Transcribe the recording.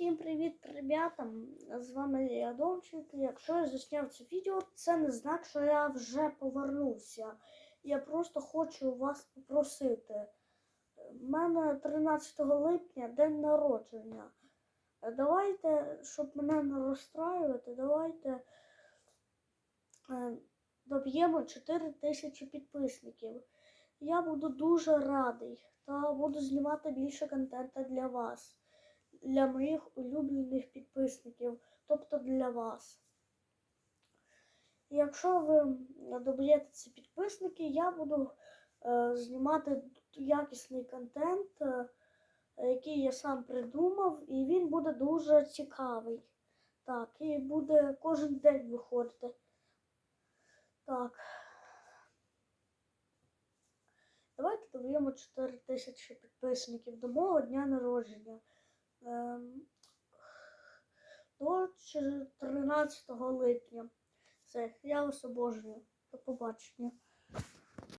Всім привіт, ребята! З вами я Домчик. Якщо я засняв це відео, це не знак, що я вже повернувся. Я просто хочу вас попросити. У мене 13 липня день народження. Давайте, щоб мене не розстраювати, давайте е, доб'ємо 4 тисячі підписників. Я буду дуже радий та буду знімати більше контенту для вас для моїх улюблених підписників, тобто для вас. Якщо ви доб'єте ці підписники, я буду е, знімати якісний контент, е, який я сам придумав, і він буде дуже цікавий. Так, і буде кожен день виходити. Так. Давайте доб'ємо 4 тисячі підписників до мого дня народження. Ем, до 13 липня. Все, я вас обожнюю. До побачення.